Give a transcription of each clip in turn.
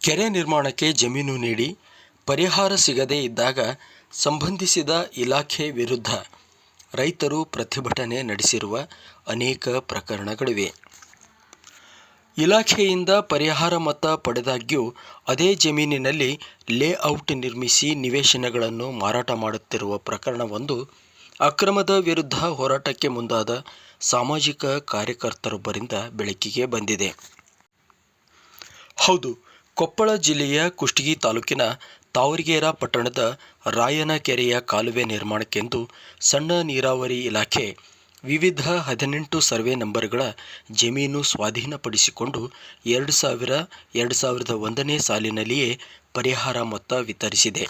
ಕೆರೆ ನಿರ್ಮಾಣಕ್ಕೆ ಜಮೀನು ನೀಡಿ ಪರಿಹಾರ ಸಿಗದೇ ಇದ್ದಾಗ ಸಂಬಂಧಿಸಿದ ಇಲಾಖೆ ವಿರುದ್ಧ ರೈತರು ಪ್ರತಿಭಟನೆ ನಡೆಸಿರುವ ಅನೇಕ ಪ್ರಕರಣಗಳಿವೆ. ಇಲಾಖೆಯಿಂದ ಪರಿಹಾರ ಮೊತ್ತ ಪಡೆದಾಗ್ಯೂ ಅದೇ ಜಮೀನಿನಲ್ಲಿ ಲೇಔಟ್ ನಿರ್ಮಿಸಿ ನಿವೇಶನಗಳನ್ನು ಮಾರಾಟ ಮಾಡುತ್ತಿರುವ ಪ್ರಕರಣವೊಂದು ಅಕ್ರಮದ ವಿರುದ್ಧ ಹೋರಾಟಕ್ಕೆ ಮುಂದಾದ ಸಾಮಾಜಿಕ ಕಾರ್ಯಕರ್ತರೊಬ್ಬರಿಂದ ಬೆಳಕಿಗೆ ಬಂದಿದೆ. ಹೌದು ಕೊಪ್ಪಳ ಜಿಲ್ಲೆಯ ಕುಷ್ಟಗಿ ತಾಲೂಕಿನ ತಾವರಗೇರ ಪಟ್ಟಣದ ರಾಯನಕೆರೆಯ ಕಾಲುವೆ ನಿರ್ಮಾಣಕ್ಕೆಂದು ಸಣ್ಣ ನೀರಾವರಿ ಇಲಾಖೆ ವಿವಿಧ ಹದಿನೆಂಟು ಸರ್ವೆ ನಂಬರ್ಗಳ ಜಮೀನು ಸ್ವಾಧೀನಪಡಿಸಿಕೊಂಡು ಎರಡು ಸಾವಿರ, ಎರಡು ಸಾವಿರದ ಒಂದನೇ ಸಾಲಿನಲ್ಲಿಯೇ ಪರಿಹಾರ ಮೊತ್ತ ವಿತರಿಸಿದೆ.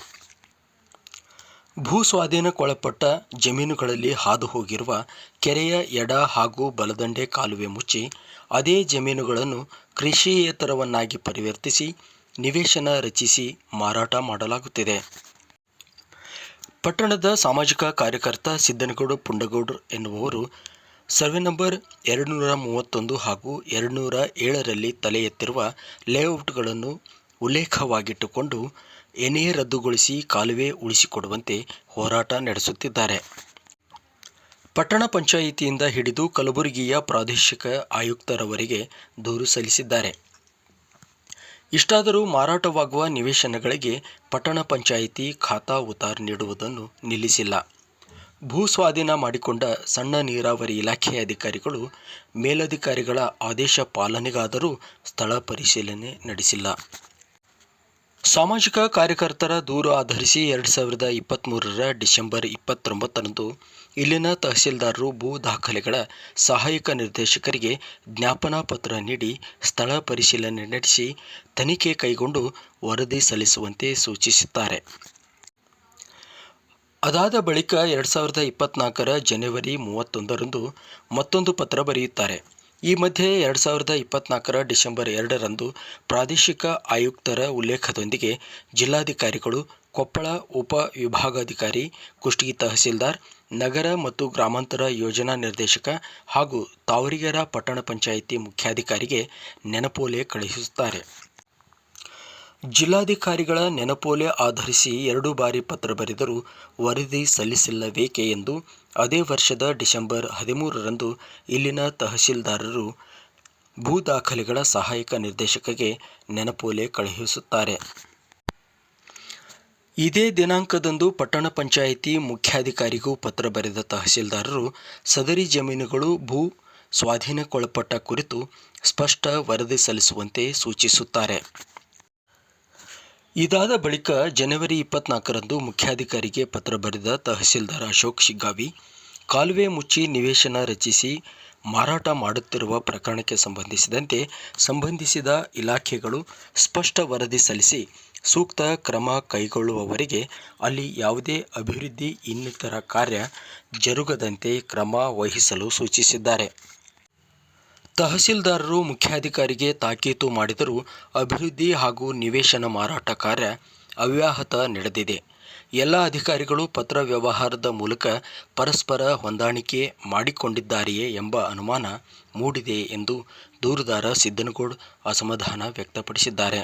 ಭೂ ಸ್ವಾಧೀನಕ್ಕೊಳಪಟ್ಟ ಜಮೀನುಗಳಲ್ಲಿ ಹಾದು ಹೋಗಿರುವ ಕೆರೆಯ ಎಡ ಹಾಗೂ ಬಲದಂಡೆ ಕಾಲುವೆ ಮುಚ್ಚಿ ಅದೇ ಜಮೀನುಗಳನ್ನು ಕೃಷಿಯೇತರವನ್ನಾಗಿ ಪರಿವರ್ತಿಸಿ, ನಿವೇಶನ ರಚಿಸಿ ಮಾರಾಟ ಮಾಡಲಾಗುತ್ತಿದೆ. ಪಟ್ಟಣದ ಸಾಮಾಜಿಕ ಕಾರ್ಯಕರ್ತ ಸಿದ್ದನಗೌಡ ಪುಂಡಗೌಡ್ರು ಎನ್ನುವವರು ಸರ್ವೆ ನಂಬರ್ ಎರಡು ನೂರ ಮೂವತ್ತೊಂದು ಹಾಗೂ ಎರಡು ನೂರ ಏಳರಲ್ಲಿ ತಲೆ ಎತ್ತಿರುವ ಲೇಔಟ್ಗಳನ್ನು ಉಲ್ಲೇಖವಾಗಿಟ್ಟುಕೊಂಡು ಎನ್ಎ ರದ್ದುಗೊಳಿಸಿ ಕಾಲುವೆ ಉಳಿಸಿಕೊಡುವಂತೆ ಹೋರಾಟ ನಡೆಸುತ್ತಿದ್ದಾರೆ. ಪಟ್ಟಣ ಪಂಚಾಯಿತಿಯಿಂದ ಹಿಡಿದು ಕಲಬುರಗಿಯ ಪ್ರಾದೇಶಿಕ ಆಯುಕ್ತರವರಿಗೆ ದೂರು ಸಲ್ಲಿಸಿದ್ದಾರೆ. ಇಷ್ಟಾದರೂ ಮಾರಾಟವಾಗುವ ನಿವೇಶನಗಳಿಗೆ ಪಟ್ಟಣ ಪಂಚಾಯಿತಿ ಖಾತಾ ಉತಾರ್ ನೀಡುವುದನ್ನು ನಿಲ್ಲಿಸಿಲ್ಲ. ಭೂ ಸ್ವಾಧೀನ ಮಾಡಿಕೊಂಡ ಸಣ್ಣ ನೀರಾವರಿ ಇಲಾಖೆ ಅಧಿಕಾರಿಗಳು, ಮೇಲಧಿಕಾರಿಗಳ ಆದೇಶ ಪಾಲನೆಗಾದರೂ ಸ್ಥಳ ಪರಿಶೀಲನೆ ನಡೆಸಿಲ್ಲ. ಸಾಮಾಜಿಕ ಕಾರ್ಯಕರ್ತರ ದೂರು ಆಧರಿಸಿ ಎರಡು ಸಾವಿರದ ಇಪ್ಪತ್ತ್ಮೂರರ ಡಿಸೆಂಬರ್ ಇಪ್ಪತ್ತೊಂಬತ್ತರಂದು ಇಲ್ಲಿನ ತಹಸೀಲ್ದಾರರು ಭೂ ದಾಖಲೆಗಳ ಸಹಾಯಕ ನಿರ್ದೇಶಕರಿಗೆ ಜ್ಞಾಪನಾ ಪತ್ರ ನೀಡಿ ಸ್ಥಳ ಪರಿಶೀಲನೆ ನಡೆಸಿ ತನಿಖೆ ಕೈಗೊಂಡು ವರದಿ ಸಲ್ಲಿಸುವಂತೆ ಸೂಚಿಸುತ್ತಾರೆ. ಅದಾದ ಬಳಿಕ ಎರಡು ಸಾವಿರದ ಇಪ್ಪತ್ತ್ನಾಲ್ಕರ ಜನವರಿ ಮೂವತ್ತೊಂದರಂದು ಮತ್ತೊಂದು ಪತ್ರ ಬರೆಯುತ್ತಾರೆ. ಈ ಮಧ್ಯೆ ಎರಡು ಸಾವಿರದ ಇಪ್ಪತ್ನಾಲ್ಕರ ಡಿಸೆಂಬರ್ ಎರಡರಂದು ಪ್ರಾದೇಶಿಕ ಆಯುಕ್ತರ ಉಲ್ಲೇಖದೊಂದಿಗೆ ಜಿಲ್ಲಾಧಿಕಾರಿಗಳು, ಕೊಪ್ಪಳ ಉಪ ವಿಭಾಗಾಧಿಕಾರಿ, ಕುಷ್ಟಗಿ ತಹಸೀಲ್ದಾರ್, ನಗರ ಮತ್ತು ಗ್ರಾಮಾಂತರ ಯೋಜನಾ ನಿರ್ದೇಶಕ ಹಾಗೂ ತಾವರಿಗೆರ ಪಟ್ಟಣ ಪಂಚಾಯಿತಿ ಮುಖ್ಯಾಧಿಕಾರಿಗೆ ನೆನಪೋಲೆ ಕಳುಹಿಸುತ್ತಾರೆ. ಜಿಲ್ಲಾಧಿಕಾರಿಗಳ ನೆನಪೋಲೆ ಆಧರಿಸಿ ಎರಡು ಬಾರಿ ಪತ್ರ ಬರೆದರೂ ವರದಿ ಸಲ್ಲಿಸಿಲ್ಲವೇಕೆ ಎಂದು ಅದೇ ವರ್ಷದ ಡಿಸೆಂಬರ್ ಹದಿಮೂರರಂದು ಇಲ್ಲಿನ ತಹಸೀಲ್ದಾರರು ಭೂ ದಾಖಲೆಗಳ ಸಹಾಯಕ ನಿರ್ದೇಶಕಗೆ ನೆನಪೋಲೆ ಕಳುಹಿಸುತ್ತಾರೆ. ಇದೇ ದಿನಾಂಕದಂದು ಪಟ್ಟಣ ಪಂಚಾಯಿತಿ ಮುಖ್ಯಾಧಿಕಾರಿಗೂ ಪತ್ರ ಬರೆದ ತಹಸೀಲ್ದಾರರು ಸದರಿ ಜಮೀನುಗಳು ಭೂ ಸ್ವಾಧೀನಕ್ಕೊಳಪಟ್ಟ ಕುರಿತು ಸ್ಪಷ್ಟ ವರದಿ ಸಲ್ಲಿಸುವಂತೆ ಸೂಚಿಸುತ್ತಾರೆ. ಇದಾದ ಬಳಿಕ ಜನವರಿ ಇಪ್ಪತ್ನಾಲ್ಕರಂದು ಮುಖ್ಯಾಧಿಕಾರಿಗೆ ಪತ್ರ ಬರೆದ ತಹಸೀಲ್ದಾರ್ ಅಶೋಕ್ ಶಿಗ್ಗಾವಿ, ಕಾಲುವೆ ಮುಚ್ಚಿ ನಿವೇಶನ ರಚಿಸಿ ಮಾರಾಟ ಮಾಡುತ್ತಿರುವ ಪ್ರಕರಣಕ್ಕೆ ಸಂಬಂಧಿಸಿದಂತೆ ಸಂಬಂಧಿಸಿದ ಇಲಾಖೆಗಳು ಸ್ಪಷ್ಟ ವರದಿ ಸಲ್ಲಿಸಿ ಸೂಕ್ತ ಕ್ರಮ ಕೈಗೊಳ್ಳುವವರೆಗೆ ಅಲ್ಲಿ ಯಾವುದೇ ಅಭಿವೃದ್ಧಿ ಇನ್ನಿತರ ಕಾರ್ಯ ಜರುಗದಂತೆ ಕ್ರಮ ವಹಿಸಲು ಸೂಚಿಸಿದ್ದಾರೆ. ತಹಸೀಲ್ದಾರರು ಮುಖ್ಯಾಧಿಕಾರಿಗೆ ತಾಕೀತು ಮಾಡಿದರೂ ಅಭಿವೃದ್ಧಿ ಹಾಗೂ ನಿವೇಶನ ಮಾರಾಟ ಕಾರ್ಯ ಅವ್ಯಾಹತ ನಡೆದಿದೆ. ಎಲ್ಲ ಅಧಿಕಾರಿಗಳು ಪತ್ರ ವ್ಯವಹಾರದ ಮೂಲಕ ಪರಸ್ಪರ ಹೊಂದಾಣಿಕೆ ಮಾಡಿಕೊಂಡಿದ್ದಾರೆಯೇ ಎಂಬ ಅನುಮಾನ ಮೂಡಿದೆ ಎಂದು ದೂರುದಾರ ಸಿದ್ದನಗೌಡ್ ಅಸಮಾಧಾನ ವ್ಯಕ್ತಪಡಿಸಿದ್ದಾರೆ.